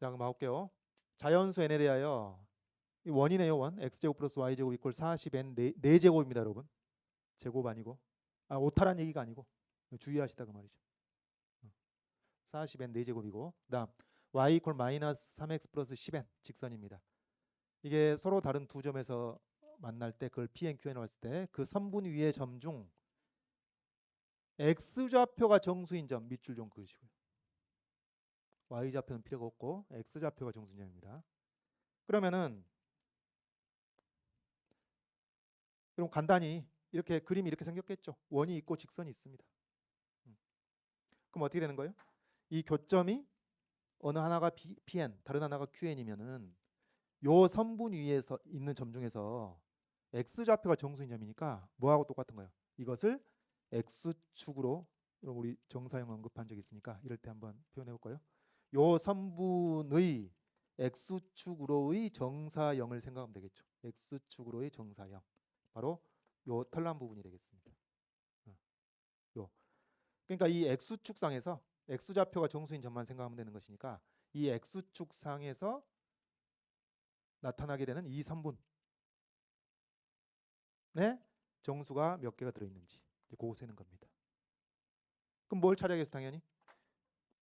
자, 그럼 가볼게요. 자연수 n에 대하여 이 원이네요, 원. x제곱 플러스 y제곱 이퀄 40n 네, 네 제곱입니다, 여러분. 제곱 아니고. 아, 오타란 얘기가 아니고. 주의하시다 그 말이죠. 40n 네 제곱이고. 그다음 y 이퀄 마이너스 3x 플러스 10n 직선입니다. 이게 서로 다른 두 점에서 만날 때 그걸 p n q n으로 했을 때 그 선분 위의 점 중 x 좌표가 정수인 점 밑줄 좀 그으시고요. Y 좌표는 필요가 없고 x 좌표가 정수인 점입니다. 그러면은 그럼 간단히 이렇게 그림이 이렇게 생겼겠죠. 원이 있고 직선이 있습니다. 음. 그럼 어떻게 되는 거예요? 이 교점이 어느 하나가 P, PN, 다른 하나가 QN이면은 요 선분 위에서 있는 점 중에서 x 좌표가 정수인 점이니까 뭐하고 똑같은 거예요? 이것을 x축으로 우리 정사형 언급한 적 있으니까 이럴 때 한번 표현해 볼까요? 요 선분의 x축으로의 정사형을 생각하면 되겠죠. x축으로의 정사형. 바로 요 털난 부분이 되겠습니다. 어, 요. 그러니까 이 x축상에서 x 좌표가 정수인 점만 생각하면 되는 것이니까 이 x축상에서 나타나게 되는 이 선분 네 정수가 몇 개가 들어있는지 그거 세는 겁니다. 그럼 뭘 찾아야겠어 당연히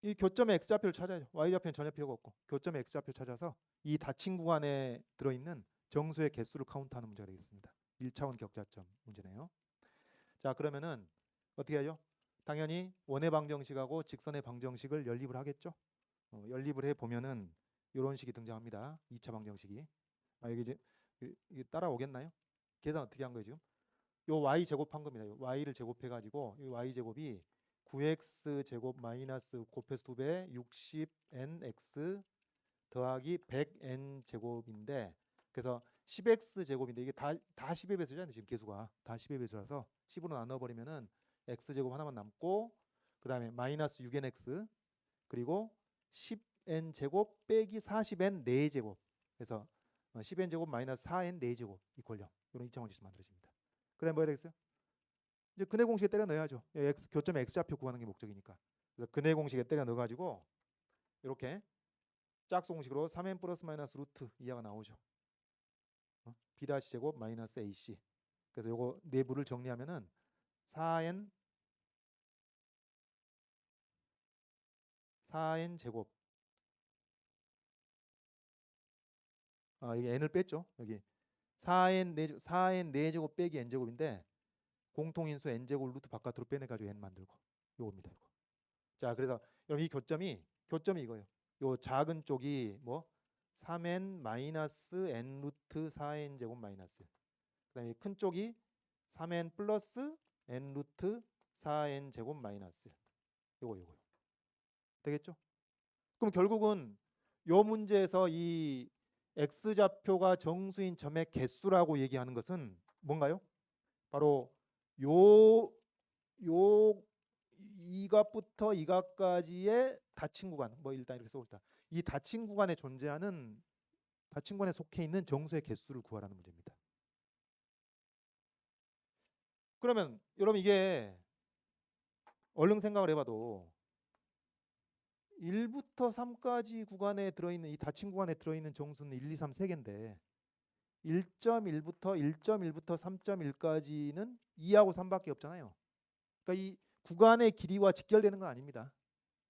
이 교점의 x 좌표를 찾아야죠. y 좌표는 전혀 필요가 없고 교점의 x 좌표 찾아서 이 닫힌 구간에 들어있는 정수의 개수를 카운트하는 문제가 되겠습니다. 1차원 격자점 문제네요. 자 그러면은 어떻게 하죠? 당연히 원의 방정식하고 직선의 방정식을 연립을 하겠죠. 어, 연립을 해 보면은 이런 식이 등장합니다. 2차 방정식이. 아 이게 이제 이- 이게 따라오겠나요? 계산 어떻게 한 거예요 지금? 요 y 제곱한 겁니다. 요 y를 제곱해 가지고 이 y 제곱이 9x 제곱 마이너스 곱해서 2배 60nx 더하기 100n 제곱인데 그래서 10x 제곱인데 이게 다 다 10의 배수잖아요. 지금 계수가 다 10의 배수라서 10으로 나눠 버리면은 x 제곱 하나만 남고 그다음에 마이너스 6nx 그리고 10n 제곱 빼기 40n 4제곱 그래서 10n 제곱 마이너스 4n 4제곱 이퀄 0 이런 이차원지수 만들어집니다. 그다음에 뭐 해야 되겠어요? 이제 근해 공식에 때려 넣어야죠. 예, x 교점 x 좌표 구하는 게 목적이니까. 그래서 근해 공식에 때려 넣어 가지고 이렇게 짝수 공식으로 3n 플러스 마이너스 루트 이하가 나오죠. 어? b 다시 제곱 마이너스 ac. 그래서 요거 내부를 정리하면은 4n 4n 제곱 아 여기 n을 뺐죠 여기 4n 4 4n 4제곱 빼기 n 제곱인데 공통인수 n 제곱 루트 바깥으로 빼내가지고 n 만들고. 요겁니다 요거. 자 그래서 여러분 이 교점이 교점이 이거예요. 요 작은 쪽이 뭐 3n 마이너스 n 루트 4n 제곱 마이너스. 그다음에 큰 쪽이 3n 플러스 n 루트 4n 제곱 마이너스. 요거 요거. 되겠죠? 그럼 결국은 요 문제에서 이 x 좌표가 정수인 점의 개수라고 얘기하는 것은 뭔가요? 바로 요 요 이각부터 이각까지의 닫힌 구간 뭐 일단 이렇게 써봅시다. 이 닫힌 구간에 존재하는 닫힌 구간에 속해 있는 정수의 개수를 구하라는 문제입니다. 그러면 여러분 이게 얼른 생각을 해봐도 1부터 3까지 구간에 들어있는 이 닫힌 구간에 들어있는 정수는 1, 2, 3, 3개인데 1.1부터 1.1부터 3.1까지는 2하고 3밖에 없잖아요. 그러니까 이 구간의 길이와 직결되는 건 아닙니다.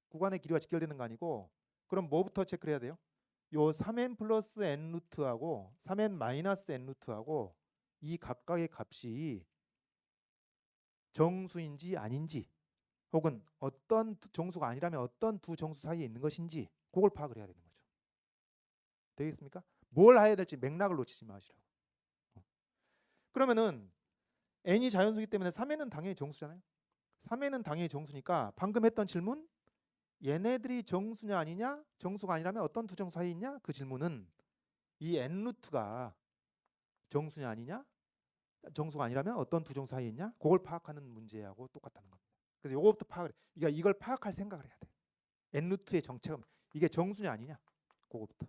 구간의 길이와 직결되는 거 아니고 그럼 뭐부터 체크를 해야 돼요? 요 3n 플러스 n 루트하고 3n 마이너스 n 루트하고 이 각각의 값이 정수인지 아닌지 혹은 어떤 두- 정수가 아니라면 어떤 두 정수 사이에 있는 것인지 그걸 파악을 해야 되는 거죠. 되겠습니까? 뭘 해야 될지 맥락을 놓치지 마시라고. 어. 그러면은 n이 자연수기 때문에 3n은 당연히 정수잖아요. 3n은 당연히 정수니까 방금 했던 질문 얘네들이 정수냐 아니냐 정수가 아니라면 어떤 두 정수 사이에 있냐 그 질문은 이 n 루트가 정수냐 아니냐 정수가 아니라면 어떤 두 정수 사이에 있냐 그걸 파악하는 문제하고 똑같다는 겁니다. 그래서 요거부터 파악을 해. 그러니까 이걸 파악할 생각을 해야 돼. n 루트의 정체가 이게 정수냐 아니냐 그거부터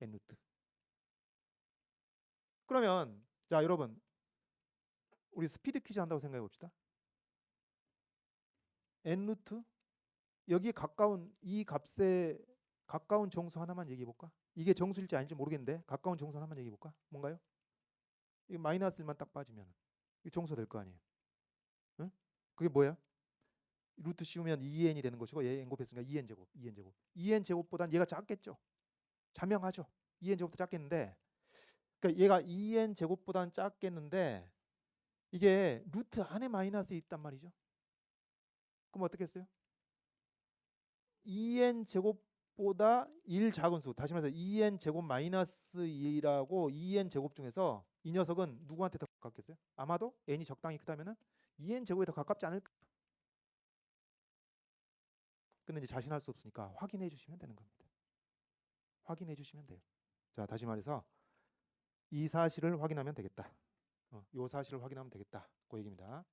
n 루트. 그러면 자 여러분 우리 스피드 퀴즈 한다고 생각해 봅시다. n 루트 여기에 가까운 이 값의 가까운 정수 하나만 얘기해 볼까? 이게 정수일지 아닌지 모르겠는데 가까운 정수 하나만 얘기해 볼까? 뭔가요? 이 마이너스 1만 딱 빠지면 이 정수 될 거 아니에요. 응? 그게 뭐야? 루트 씌우면 2n이 되는 것이고 얘 n 곱했으니까 2n 제곱, 2n 제곱. 2n 제곱보단 얘가 작겠죠. 자명하죠. 2n 제곱보다 작겠는데 그러니까 얘가 2n 제곱보다는 작겠는데 이게 루트 안에 마이너스 있단 말이죠. 그럼 어떻게 했어요? 2n 제곱보다 1 작은 수. 다시 말해서 2n 제곱 마이너스 2라고 2n 제곱 중에서 이 녀석은 누구한테 더 가깝겠어요? 아마도 n이 적당히 크다면은 2n 제곱에 더 가깝지 않을까? 근데 이제 자신할 수 없으니까 확인해 주시면 되는 겁니다. 확인해 주시면 돼요. 자, 다시 말해서 이 사실을 확인하면 되겠다. 어, 요 사실을 확인하면 되겠다. 그 얘기입니다.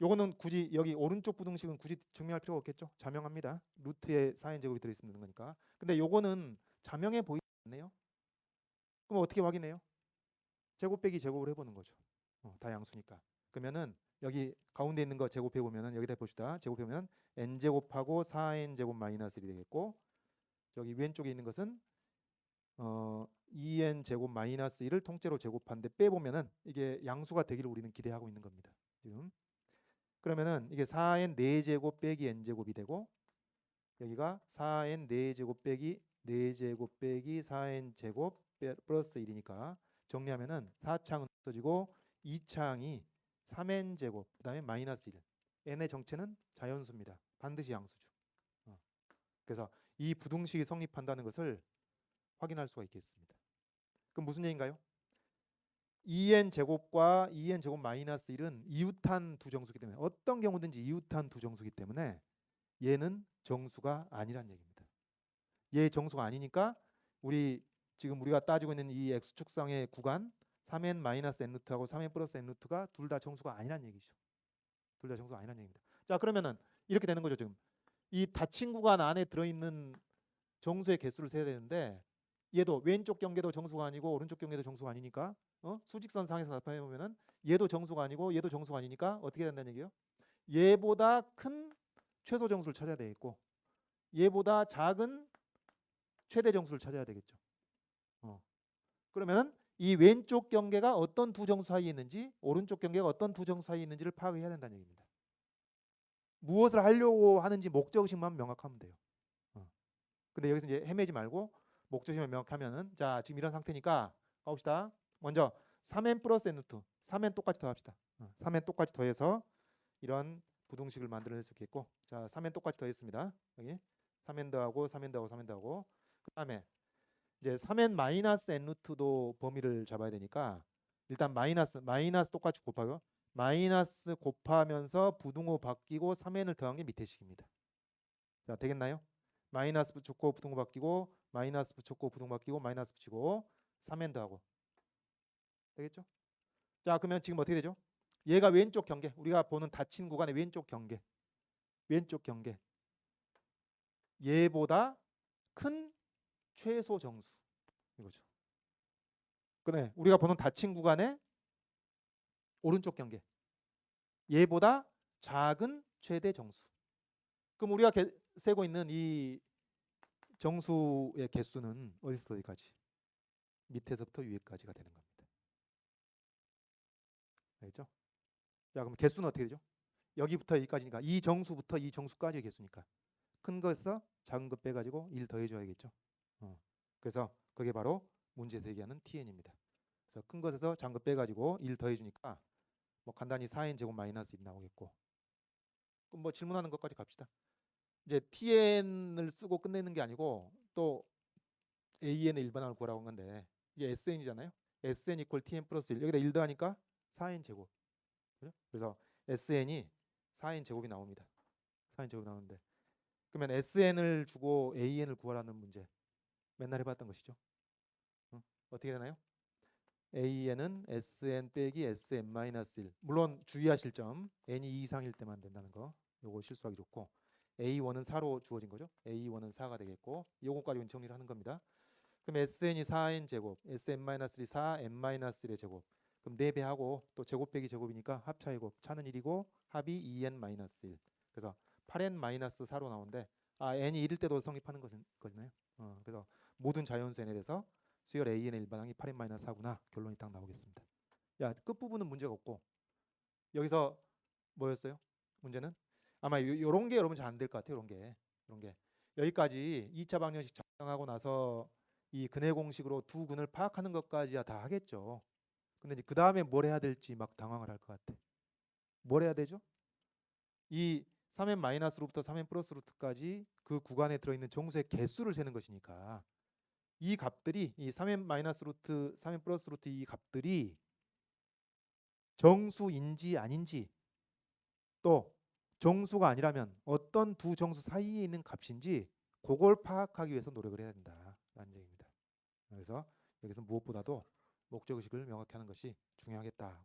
요거는 굳이 여기 오른쪽 부등식은 굳이 증명할 필요가 없겠죠. 자명합니다. 루트에 4n 제곱이 들어 있으면 되는 거니까. 근데 요거는 자명해 보이지 않네요. 그럼 어떻게 확인해요? 제곱 빼기 제곱을 해보는 거죠. 어, 다 양수니까. 그러면은 여기 가운데 있는 거 제곱해 보면은 여기다 봅시다. 제곱해 보면 n 제곱하고 4n 제곱 마이너스 1이 되겠고 저기 왼쪽에 있는 것은 어 2n 제곱 마이너스 1을 통째로 제곱한데 빼보면은 이게 양수가 되기를 우리는 기대하고 있는 겁니다. 지금 그러면은 이게 4n 4제곱 빼기 n 제곱이 되고 여기가 4n 4제곱 빼기 4제곱 빼기 4n 제곱 빼- 플러스 1이니까 정리하면은 4창은 없어지고 2창이 3n 제곱 그다음에 마이너스 1 n의 정체는 자연수입니다. 반드시 양수죠. 어. 그래서 이 부등식이 성립한다는 것을 확인할 수가 있겠습니다. 그럼 무슨 얘기인가요? 2n 제곱과 2n 제곱 마이너스 1은 이웃한 두 정수기 때문에 어떤 경우든지 이웃한 두 정수기 때문에 얘는 정수가 아니란 얘기입니다. 얘 정수가 아니니까 우리 지금 우리가 따지고 있는 이 x축상의 구간 3n 마이너스 n 루트하고 3n 플러스 n 루트가 둘 다 정수가 아니란 얘기죠. 둘 다 정수가 아니란 얘기입니다. 자 그러면은 이렇게 되는 거죠 지금 이 닫힌 구간 안에 들어있는 정수의 개수를 세야 되는데 얘도 왼쪽 경계도 정수가 아니고 오른쪽 경계도 정수가 아니니까 어? 수직선 상에서 나타내 보면은 얘도 정수가 아니고 얘도 정수가 아니니까 어떻게 된다는 얘기예요? 얘보다 큰 최소 정수를 찾아야 되겠고 얘보다 작은 최대 정수를 찾아야 되겠죠. 어. 그러면은 이 왼쪽 경계가 어떤 두 정수 사이에 있는지 오른쪽 경계가 어떤 두 정수 사이에 있는지를 파악해야 된다는 얘기입니다. 무엇을 하려고 하는지 목적의식만 명확하면 돼요. 어. 근데 여기서 이제 헤매지 말고 목적의식만 명확하면은 자 지금 이런 상태니까 가봅시다. 먼저 3n 플러스 n 루트 3n 똑같이 더합시다. 어. 3n 똑같이 더해서 이런 부등식을 만들어낼 수 있겠고 자 3n 똑같이 더했습니다. 여기 3n 더하고 3n 더하고 3n 더하고 그 다음에 이제 3n 마이너스 n 루트도 범위를 잡아야 되니까 일단 마이너스 마이너스 똑같이 곱하고 마이너스 곱하면서 부등호 바뀌고 3n을 더한 게 밑에 식입니다. 자 되겠나요? 마이너스 붙였고 부등호 바뀌고 마이너스 붙였고 부등호 바뀌고 마이너스 붙이고 3n 더하고 되겠죠? 자 그러면 지금 어떻게 되죠? 얘가 왼쪽 경계 우리가 보는 닫힌 구간의 왼쪽 경계 왼쪽 경계 얘보다 큰 최소 정수 이거죠. 그네 우리가 보는 닫힌 구간의 오른쪽 경계 얘보다 작은 최대 정수. 그럼 우리가 개, 세고 있는 이 정수의 개수는 어디서부터 어디까지? 밑에서부터 위에까지가 되는 겁니다. 알겠죠? 자 그럼 개수는 어떻게 되죠? 여기부터 여기까지니까 이 정수부터 이 정수까지의 개수니까 큰 것에서 작은 것 빼가지고 1 더해줘야겠죠. 어. 그래서 그게 바로 문제에서 얘기하는 tn입니다. 그래서 큰 것에서 작은 것 빼가지고 1 더해주니까 뭐 간단히 4n 제곱 마이너스 1 나오겠고 그럼 뭐 질문하는 것까지 갑시다. 이제 tn을 쓰고 끝내는 게 아니고 또 an의 일반항을 구하라고 한 건데 이게 sn이잖아요. sn 이퀄 tn 플러스 1 여기다 1 더하니까 4n 제곱? 그래서 sn이 4n 제곱이 나옵니다. 4n 제곱이 나오는데 그러면 sn을 주고 an을 구하라는 문제 맨날 해봤던 것이죠. 어? 어떻게 되나요? an은 sn 빼기 sn 마이너스 1 물론 주의하실 점 n이 2 이상일 때만 된다는 거 요거 실수하기 좋고 a1은 4로 주어진 거죠. a1은 4가 되겠고 가지고 정리를 하는 겁니다. 그럼 sn이 4n 제곱 sn 마이너스 1이 4n 마이너스 1의 제곱 그럼 4배 하고 또 제곱 빼기 제곱이니까 합차이곱 차는 1이고 합이 2n 마이너스 1 그래서 8n 마이너스 4로 나오는데 아 n이 1일 때도 성립하는 거잖아요. 어, 그래서 모든 자연수 n에 대해서 수열 an의 일반항이 8n 마이너스 4구나 결론이 딱 나오겠습니다. 야, 끝 부분은 문제가 없고 여기서 뭐였어요? 문제는 아마 요, 요런 게 여러분 잘 안 될 것 같아요. 요런 게. 요런 게. 여기까지 2차 방정식 작성하고 나서 이 근해 공식으로 두 근을 파악하는 것까지야 다 하겠죠. 근데 그 다음에 뭘 해야 될지 막 당황을 할 것 같아. 뭘 해야 되죠? 이 3n 마이너스 루트부터 3n 플러스 루트까지 그 구간에 들어있는 정수의 개수를 세는 것이니까 이 값들이 이 3n 마이너스 루트, 3n 플러스 루트 이 값들이 정수인지 아닌지 또 정수가 아니라면 어떤 두 정수 사이에 있는 값인지 그걸 파악하기 위해서 노력을 해야 된다라는 얘기입니다. 그래서 여기서 무엇보다도 목적의식을 명확히 하는 것이 중요하겠다.